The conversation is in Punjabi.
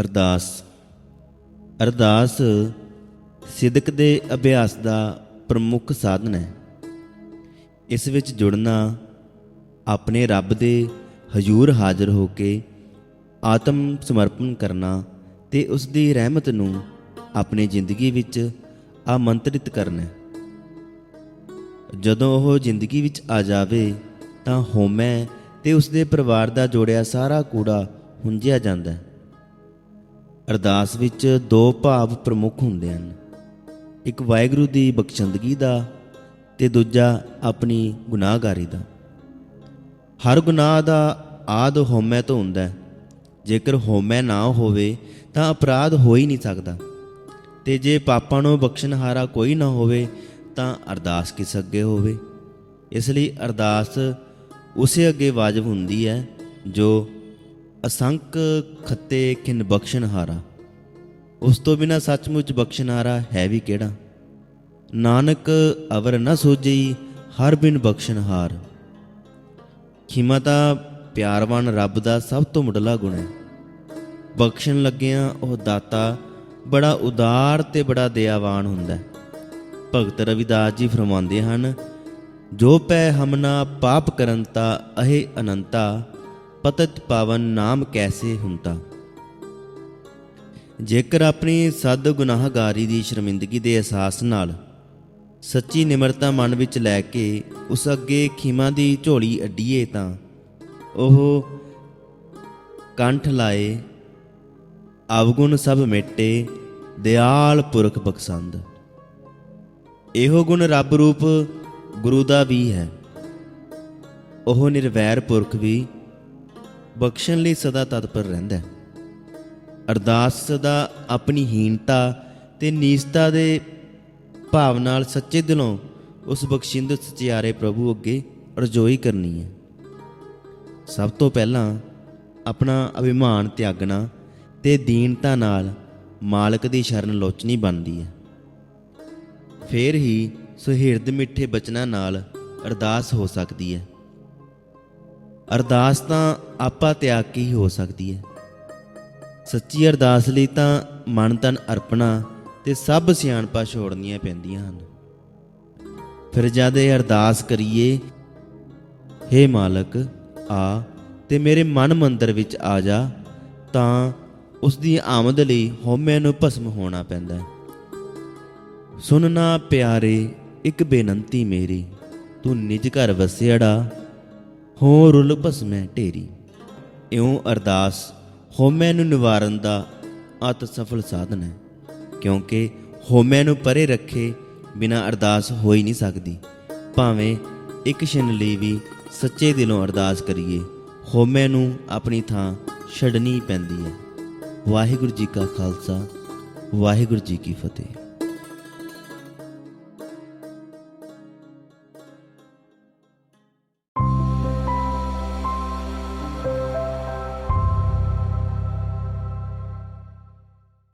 ਅਰਦਾਸ। ਅਰਦਾਸ ਸਿਦਕ ਦੇ ਅਭਿਆਸ ਦਾ ਪ੍ਰਮੁੱਖ ਸਾਧਨ ਹੈ। ਇਸ ਵਿੱਚ ਜੁੜਨਾ ਆਪਣੇ ਰੱਬ ਦੇ ਹਜ਼ੂਰ ਹਾਜ਼ਰ ਹੋ ਕੇ ਆਤਮ ਸਮਰਪਣ ਕਰਨਾ ਤੇ ਉਸ ਦੀ ਰਹਿਮਤ ਨੂੰ ਆਪਣੀ ਜ਼ਿੰਦਗੀ ਵਿੱਚ ਆਮੰਤਰਿਤ ਕਰਨਾ ਜਦੋਂ ਉਹ ਜ਼ਿੰਦਗੀ ਵਿੱਚ ਆ ਜਾਵੇ ਤਾਂ ਹੋਮੈ ਤੇ ਉਸ ਦੇ ਪਰਿਵਾਰ ਦਾ ਜੋੜਿਆ ਸਾਰਾ ਕੂੜਾ ਹੁੰਝਿਆ ਜਾਂਦਾ ਹੈ। ਅਰਦਾਸ ਵਿੱਚ ਦੋ ਭਾਵ ਪ੍ਰਮੁੱਖ ਹੁੰਦੇ ਹਨ। ਇੱਕ ਵਾਹਿਗੁਰੂ ਦੀ ਬਖਸ਼ੰਦਗੀ ਦਾ ਤੇ ਦੂਜਾ ਆਪਣੀ ਗੁਨਾਹਗਾਰੀ ਦਾ। ਹਰ ਗੁਨਾਹ ਦਾ ਆਦ ਹੋਮੈ ਤੋਂ ਹੁੰਦਾ ਜੇਕਰ ਹੋਮੈ ਨਾ ਹੋਵੇ ਤਾਂ ਅਪਰਾਧ ਹੋ ਹੀ ਨਹੀਂ ਸਕਦਾ। ਤੇ ਜੇ ਪਾਪਾਂ ਨੂੰ ਬਖਸ਼ਣਹਾਰਾ ਕੋਈ ਨਾ ਹੋਵੇ ਤਾਂ ਅਰਦਾਸ ਕਿਸ ਅੱਗੇ ਹੋਵੇ? ਇਸ ਲਈ ਅਰਦਾਸ ਉਸੇ ਅੱਗੇ ਵਾਜਬ ਹੁੰਦੀ ਹੈ ਜੋ ਅਸੰਕ ਖੱਤੇ ਕਿਨ ਬਖਸ਼ਣਹਾਰਾ ਉਸ ਤੋਂ ਬਿਨਾ ਸੱਚਮੁੱਚ ਬਖਸ਼ਣਹਾਰਾ ਹੈ ਵੀ ਕਿਹੜਾ? ਨਾਨਕ ਅਵਰ ਨ ਸੋਜਈ, ਹਰ ਬਿਨ ਬਖਸ਼ਣਹਾਰ ਖਿਮਾ ਤਾਂ ਪਿਆਰਵਾਨ ਰੱਬ ਦਾ ਸਭ ਤੋਂ ਮੁੱਢਲਾ ਗੁਣ ਹੈ। ਬਖਸ਼ਣ ਲੱਗਿਆਂ ਉਹ ਦਾਤਾ ਬੜਾ ਉਦਾਰ ਤੇ ਬੜਾ ਦਇਆਵਾਨ ਹੁੰਦਾ ਹੈ। ਭਗਤ ਰਵਿਦਾਸ ਜੀ ਫਰਮਾਉਂਦੇ ਹਨ, ਜੋ ਪੈ ਹਮਨਾ ਪਾਪ ਕਰੰਤਾ ਅਹੇ ਅਨੰਤਾ ਪਤਤ ਪਾਵਨ ਨਾਮ ਕੈਸੇ ਹੁੰਦਾ ਜੇਕਰ ਆਪਣੀ ਸਦ ਗੁਨਾਹਗਾਰੀ ਦੀ ਸ਼ਰਮਿੰਦਗੀ ਦੇ ਅਹਿਸਾਸ ਨਾਲ ਸੱਚੀ ਨਿਮਰਤਾ ਮਨ ਵਿੱਚ ਲੈ ਕੇ ਉਸ ਅੱਗੇ ਖਿਮਾ ਦੀ ਝੋਲੀ ਅੱਡੀਏ ਤਾਂ ਉਹ ਕੰਠ ਲਾਏ ਅਵਗੁਣ ਸਭ ਮਿਟੇ, ਦਿਆਲ ਪੁਰਖ ਬਖਸ਼ੰਦ। ਇਹੋ ਗੁਣ ਰੱਬ ਰੂਪ ਗੁਰੂ ਦਾ ਵੀ ਹੈ। ਉਹ ਨਿਰਵੈਰ ਪੁਰਖ ਵੀ ਬਖਸ਼ਣ ਲਈ ਸਦਾ ਤਤਪਰ ਰਹਿੰਦਾ ਹੈ। ਅਰਦਾਸ ਸਦਾ ਆਪਣੀ ਹੀਨਤਾ ਤੇ ਨੀਚਤਾ ਦੇ ਭਾਵ ਨਾਲ ਸੱਚੇ ਦਿਲੋਂ ਉਸ ਬਖਸ਼ਿੰਦ ਸਚਿਆਰੇ ਪ੍ਰਭੂ ਅੱਗੇ ਰਜੋਈ ਕਰਨੀ ਹੈ। ਸਭ ਤੋਂ ਪਹਿਲਾਂ ਆਪਣਾ ਅਭਿਮਾਨ ਤਿਆਗਣਾ ਤੇ ਦੀਨਤਾ ਨਾਲ ਮਾਲਕ ਦੀ ਸ਼ਰਨ ਲੋਚਨੀ ਬਣਦੀ ਹੈ। ਫੇਰ ਹੀ ਸੁਹਿਰਦ ਮਿੱਠੇ ਬਚਨਾਂ ਨਾਲ ਅਰਦਾਸ ਹੋ ਸਕਦੀ ਹੈ। ਅਰਦਾਸ ਤਾਂ ਆਪਾ ਤਿਆਗ ਕੇ ਹੀ ਹੋ ਸਕਦੀ ਹੈ। ਸੱਚੀ ਅਰਦਾਸ ਲਈ ਤਾਂ ਮਨ ਤਨ ਅਰਪਣਾ ਤੇ ਸਭ ਸਿਆਣਪਾ ਛੋੜਨੀਆਂ ਪੈਂਦੀਆਂ ਹਨ। ਫਿਰ ਜਦ ਇਹ ਅਰਦਾਸ ਕਰੀਏ, ਹੇ ਮਾਲਕ, ਆ ਤੇ ਮੇਰੇ ਮਨ ਮੰਦਰ ਵਿੱਚ ਆ ਜਾ, ਤਾਂ ਉਸ ਦੀ ਆਮਦ ਲਈ ਹਉਮੈ ਨੂੰ ਭਸਮ ਹੋਣਾ ਪੈਂਦਾ ਹੈ। ਸੁਣਨਾ ਪਿਆਰੇ, ਇੱਕ ਬੇਨੰਤੀ ਮੇਰੀ, ਤੂੰ ਨਿਜ ਘਰ ਵਸਿਆੜਾ ਹੋ ਰੁਲ ਭਸਮੈ ਢੇਰੀ। ਇਉਂ ਅਰਦਾਸ ਹਉਮੈ ਨੂੰ ਨਿਵਾਰਨ ਦਾ ਅਤ ਸਫਲ ਸਾਧਨ ਹੈ, ਕਿਉਂਕਿ ਹਉਮੈ ਨੂੰ ਪਰੇ ਰੱਖੇ ਬਿਨਾ ਅਰਦਾਸ ਹੋ ਹੀ ਨਹੀਂ ਸਕਦੀ। ਭਾਵੇਂ ਇੱਕ ਛਿਨ ਲਈ ਵੀ ਸੱਚੇ ਦਿਲੋਂ ਅਰਦਾਸ ਕਰੀਏ ਹਉਮੈ ਨੂੰ ਆਪਣੀ ਥਾਂ ਛੱਡਣੀ ਪੈਂਦੀ ਹੈ। ਵਾਹਿਗੁਰੂ ਜੀ ਕਾ ਖਾਲਸਾ, ਵਾਹਿਗੁਰੂ ਜੀ ਕੀ ਫਤਿਹ।